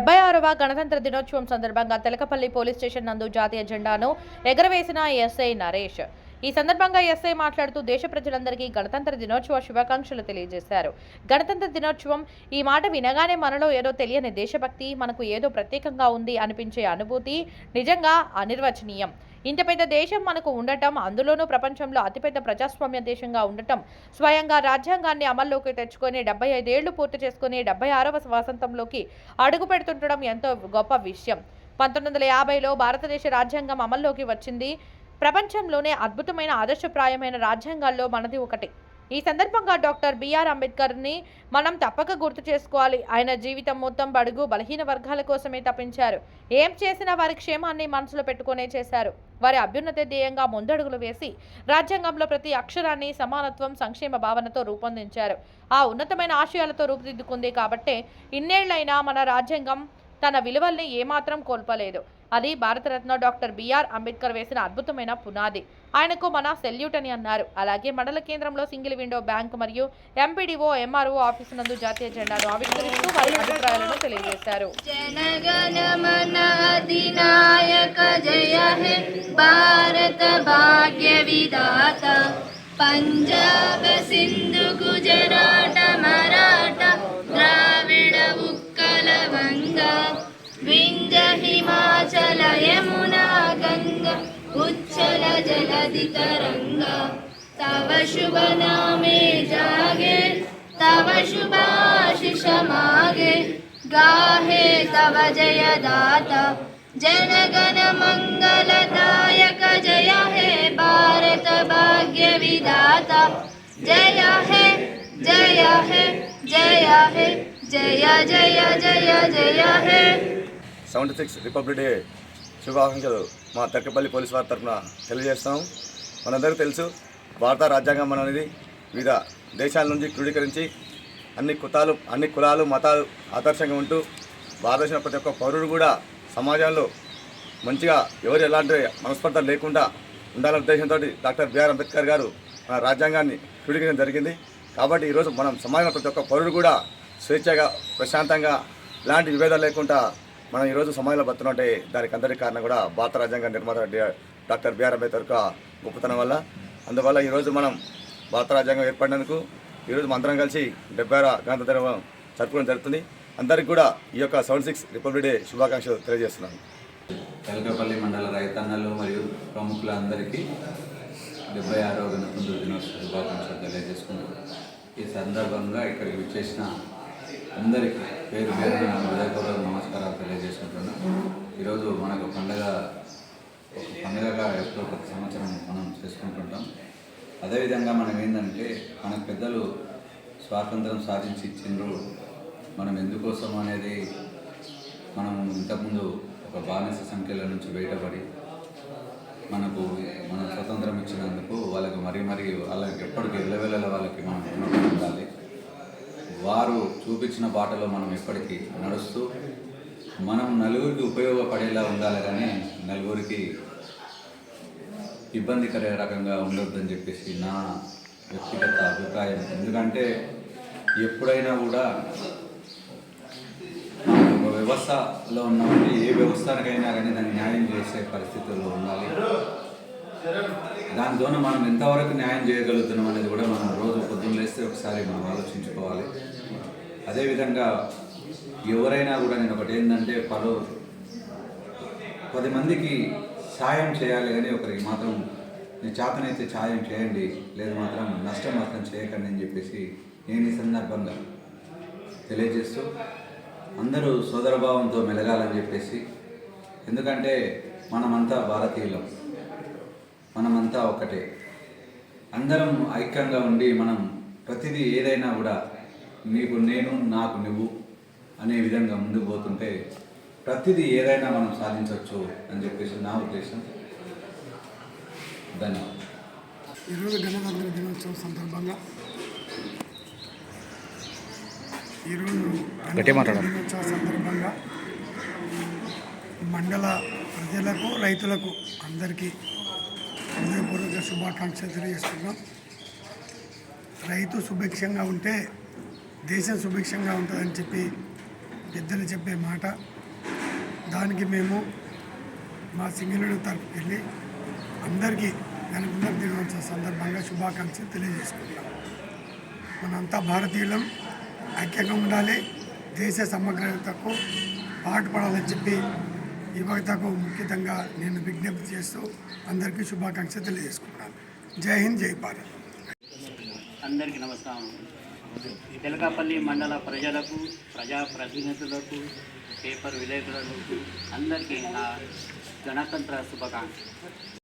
డెబ్బై ఆరవ గణతంత్ర దినోత్సవం సందర్భంగా తెలకపల్లి పోలీస్ స్టేషన్ నందు జాతీయ జెండాను ఎగరవేసిన ఎస్ఐ నరేష్. ఈ సందర్భంగా ఎస్ఐ మాట్లాడుతూ దేశ ప్రజలందరికీ గణతంత్ర దినోత్సవ శుభాకాంక్షలు తెలియజేశారు. గణతంత్ర దినోత్సవం ఈ మాట వినగానే మనలో ఏదో తెలియని దేశభక్తి మనకు ఏదో ప్రత్యేకంగా ఉంది అనిపించే అనుభూతి నిజంగా అనిర్వచనీయం. ఇంత పెద్ద దేశం మనకు ఉండటం అందులోనూ ప్రపంచంలో అతిపెద్ద ప్రజాస్వామ్య దేశంగా ఉండటం స్వయంగా రాజ్యాంగాన్ని అమల్లోకి తెచ్చుకొని డెబ్బై ఐదేళ్ళు పూర్తి చేసుకుని డెబ్బై ఆరవ వసంతంలోకి అడుగు పెడుతుండడం ఎంతో గొప్ప విషయం. పంతొమ్మిది వందల యాభైలో భారతదేశ రాజ్యాంగం అమల్లోకి వచ్చింది. ప్రపంచంలోనే అద్భుతమైన ఆదర్శప్రాయమైన రాజ్యాంగాల్లో మనది ఒకటి. ఈ సందర్భంగా డాక్టర్ బిఆర్ అంబేద్కర్ని మనం తప్పక గుర్తు చేసుకోవాలి. ఆయన జీవితం మొత్తం బడుగు బలహీన వర్గాల కోసమే తప్పించారు. ఏం చేసినా వారి క్షేమాన్ని మనసులో పెట్టుకునే చేశారు. వారి అభ్యున్నత ధ్యేయంగా ముందడుగులు వేసి రాజ్యాంగంలో ప్రతి అక్షరాన్ని సమానత్వం సంక్షేమ భావనతో రూపొందించారు. ఆ ఉన్నతమైన ఆశయాలతో రూపుదిద్దుకుంది కాబట్టే ఇన్నేళ్ళైనా మన రాజ్యాంగం తన విలువల్ని ఏమాత్రం కోల్పోలేదు. అది భారతరత్న డాక్టర్ బిఆర్ అంబేద్కర్ వేసిన అద్భుతమైన పునాది. ఆయనకు మన సెల్యూట్ అని అన్నారు. అలాగే మండల కేంద్రంలో సింగిల్ విండో బ్యాంక్ మరియు ఎంపీడీఓ ఎంఆర్ఓ ఆఫీసు నందు జాతీయ జెండాను ఆవిష్కరిస్తూ వారి అభిప్రాయాలను తెలియజేశారు. భారత పంజాబ్ సింధు గుజరాట మరాఠ ద్రావిడ ఉక్కలవంగా यमुना गङ्गा उच्चल जलधि तरङ्गा तव शुभ नामे जागे तव शुभाशिष मागे गाहे तव जय दाता जनगण मङ्गलदायक जय हे भारत भाग्य विधाता जय हे जय हे जय हे जय जय जय जय हे సెవెంటీ సిక్స్ రిపబ్లిక్ డే శుభాకాంక్షలు. మా తక్కపల్లి పోలీస్ వారి తరఫున తెలియజేస్తాం. మనందరికీ తెలుసు భారత రాజ్యాంగం అనేది వివిధ దేశాల నుంచి క్రోడీకరించి అన్ని కుతాలు అన్ని కులాలు మతాలు ఆదర్శంగా ఉంటూ భారతదేశంలో ప్రతి ఒక్క పౌరుడు కూడా సమాజంలో మంచిగా ఎవరు ఎలాంటి మనస్పర్ధ లేకుండా ఉండాలనే ఉద్దేశంతో డాక్టర్ బిఆర్ అంబేద్కర్ గారు మన రాజ్యాంగాన్ని క్రోడీకరించడం జరిగింది. కాబట్టి ఈరోజు మనం సమాజంలో ప్రతి ఒక్క పౌరుడు కూడా స్వేచ్ఛగా ప్రశాంతంగా ఇలాంటి విభేదాలు లేకుండా మనం ఈరోజు సమాజంలో బతున్నట్టే దానికి అందరికీ కారణం కూడా భారత రాజ్యాంగ నిర్మాత డాక్టర్ బిఆర్ అంబేద్కర్ గొప్పతనం వల్ల. అందువల్ల ఈరోజు మనం భారత రాజ్యాంగం ఏర్పడినందుకు ఈరోజు అందరం కలిసి డెబ్బై ఆరు గణతంత్ర దినం జరుపుకోవడం జరుగుతుంది. అందరికీ కూడా ఈ యొక్క సెవెన్ సిక్స్ రిపబ్లిక్ డే శుభాకాంక్షలు తెలియజేస్తున్నాను. తెలకపల్లి మండల రైతన్నలు మరియు ప్రముఖులందరికీ డెబ్బై ఆరో గణతంత్ర దినోత్సవ శుభాకాంక్షలు తెలియజేసుకుంటున్నాను ఈ సందర్భంగా ఇక్కడికి విచ్చేసిన అందరికీ పేరు పేరు హృదయపూర్వక నమస్కారాలు తెలియజేసుకుంటున్నాను ఈరోజు మనకు పండగ ఒక పండగగా ఎప్పుడో ప్రతి సంవత్సరం మనం చేసుకుంటుంటాం. అదేవిధంగా మనం ఏంటంటే మన పెద్దలు స్వాతంత్రం సాధించి ఇచ్చిండ్రు. మనం ఎందుకోసం అనేది మనం ఇంతకుముందు ఒక బానిస సంఖ్యల నుంచి బయటపడి మనకు మన స్వతంత్రం ఇచ్చినందుకు వాళ్ళకి మరీ మరీ వాళ్ళకి ఎప్పటికీ ఎల్లవెల్లల వాళ్ళకి మనం ఉండాలి. వారు చూపించిన బాటలో మనం ఎప్పటికీ నడుస్తూ మనం నలుగురికి ఉపయోగపడేలా ఉండాలి కానీ నలుగురికి ఇబ్బందికర రకంగా ఉండొద్దని చెప్పేసి నా వ్యక్తిగత అభిప్రాయం. ఎందుకంటే ఎప్పుడైనా కూడా ఒక వ్యవస్థలో ఉన్నామంటే ఏ వ్యవస్థకైనా కానీ దాన్ని న్యాయం చేసే పరిస్థితుల్లో ఉండాలి. దానితోన మనం ఎంతవరకు న్యాయం చేయగలుగుతున్నాం అనేది కూడా మనం రోజు పొద్దున్న లేస్తే ఒకసారి మనం ఆలోచించుకోవాలి. అదేవిధంగా ఎవరైనా కూడా నేను ఒకటి ఏంటంటే పలు పది మందికి సాయం చేయాలి కానీ ఒకరికి మాత్రం నేను చేతనైతే సాయం చేయండి లేదు మాత్రం నష్టం మాత్రం చేయకండి అని చెప్పేసి నేను ఈ సందర్భంగా తెలియజేస్తూ అందరూ సోదరభావంతో మెలగాలని చెప్పేసి ఎందుకంటే మనమంతా భారతీయులం. మనమంతా ఒకటే. అందరం ఐక్యంగా ఉండి మనం ప్రతిదీ ఏదైనా కూడా నీకు నేను నాకు నువ్వు అనే విధంగా ముందుకు పోతుంటే ప్రతిదీ ఏదైనా మనం సాధించవచ్చు అని చెప్పేసి నా ఉద్దేశం. ధన్యవాదాలు. ఈరోజు గణతంత్ర దినోత్సవం సందర్భంగా ఈరోజు గణతంత్ర దినోత్సవ సందర్భంగా మండల ప్రజలకు రైతులకు అందరికీ శుభాకాంక్షలు తెలియజేస్తున్నాం రైతు సుభిక్షంగా ఉంటే దేశం సుభిక్షంగా ఉంటుందని చెప్పి పెద్దలు చెప్పే మాట. దానికి మేము మా సింగిలుడు తరఫుకి వెళ్ళి అందరికీ గణతంత్ర దినోత్సవ సందర్భంగా శుభాకాంక్షలు తెలియజేసుకుంటున్నాం మనంతా భారతీయులం ఐక్యంగా ఉండాలి దేశ సమగ్రతకు పాటుపడాలని చెప్పి యువతకు ముఖ్యంగా నేను విజ్ఞప్తి చేస్తూ అందరికీ శుభాకాంక్షలు తెలియజేసుకుంటాను జై హింద్ జై భారత్. అందరికీ నమస్కారం. తెలకాపల్లి మండల ప్రజలకు ప్రజాప్రతినిధులకు పేపర్ విలేకరులకు అందరికీ నా గణతంత్ర శుభాకాంక్షలు.